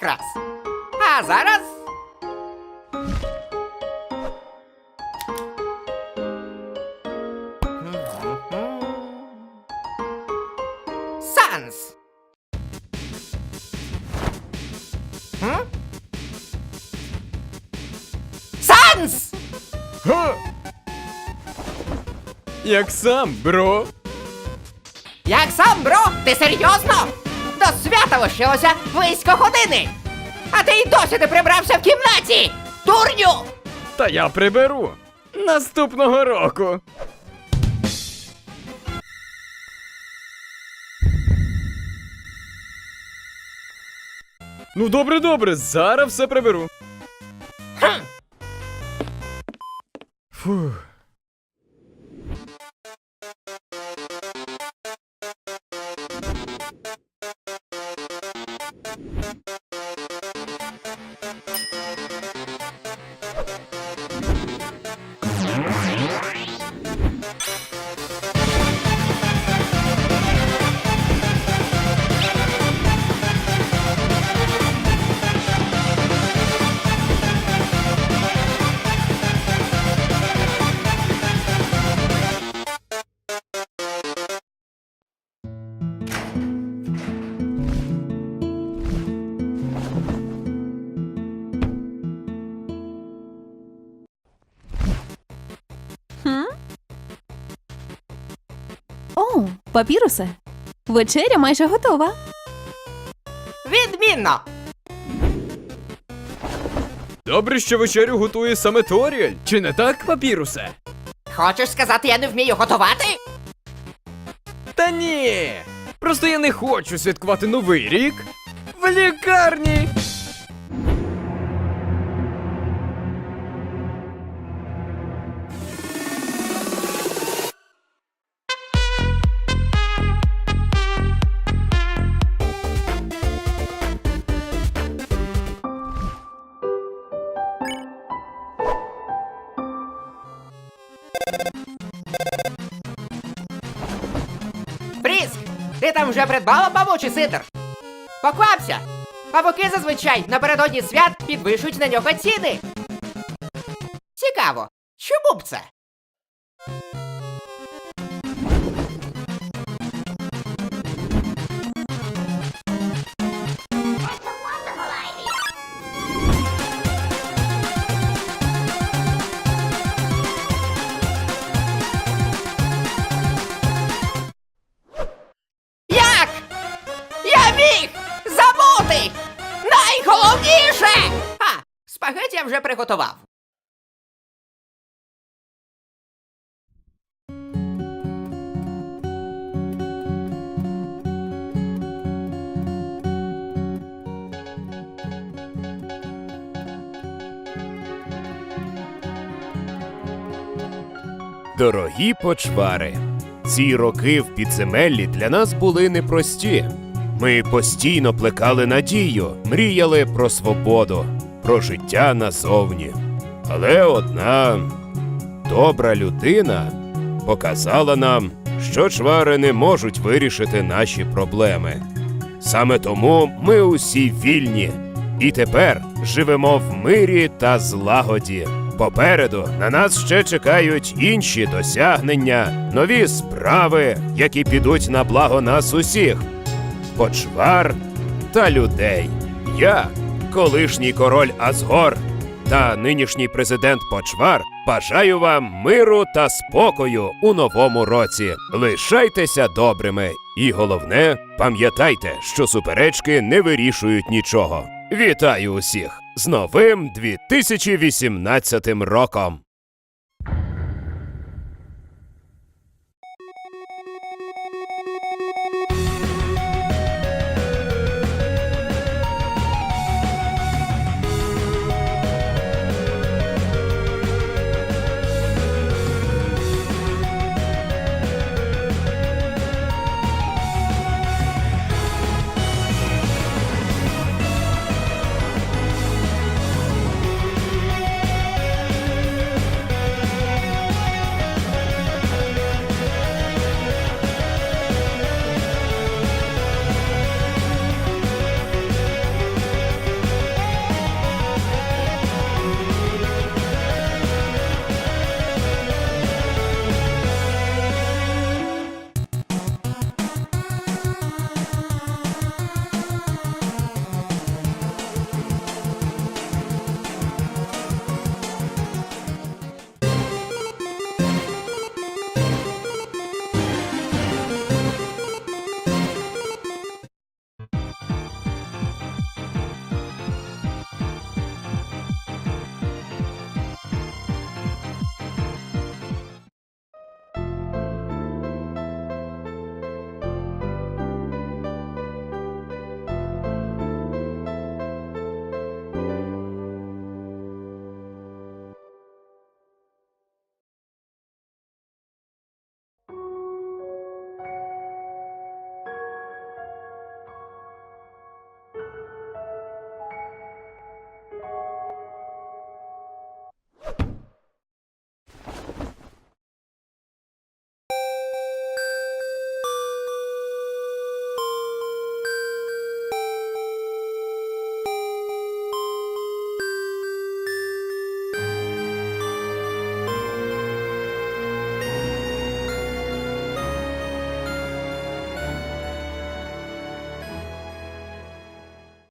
Якраз. А зараз. Санс. М? Санс! Га! Як сам, бро? Як сам, бро? Ти серйозно? До свята лишилося близько години. А ти й досі не прибрався в кімнаті! Дурню! Та я приберу. Наступного року. Ну, добре, добре, зараз все приберу. Папірусе. Вечеря майже готова. Відмінно! Добре, що вечерю готує саме Торіель. Чи не так, папірусе? Хочеш сказати, я не вмію готувати? Та ні. Просто я не хочу святкувати новий рік в лікарні. Ти там вже придбала павучий ситер? Поквапся! Павуки зазвичай напередодні свят підвищують на нього ціни. Цікаво, чому б це? Найголовніше! А, спагеті я вже приготував. Дорогі почвари, ці роки в підземеллі для нас були непрості. Ми постійно плекали надію, мріяли про свободу, про життя назовні. Але одна добра людина показала нам, що чвари не можуть вирішити наші проблеми. Саме тому ми усі вільні і тепер живемо в мирі та злагоді. Попереду на нас ще чекають інші досягнення, нові справи, які підуть на благо нас усіх, почвар та людей. Я, колишній король Азгор та нинішній президент Почвар, бажаю вам миру та спокою у новому році. Лишайтеся добрими, і головне, пам'ятайте, що суперечки не вирішують нічого. Вітаю усіх з новим 2018 роком!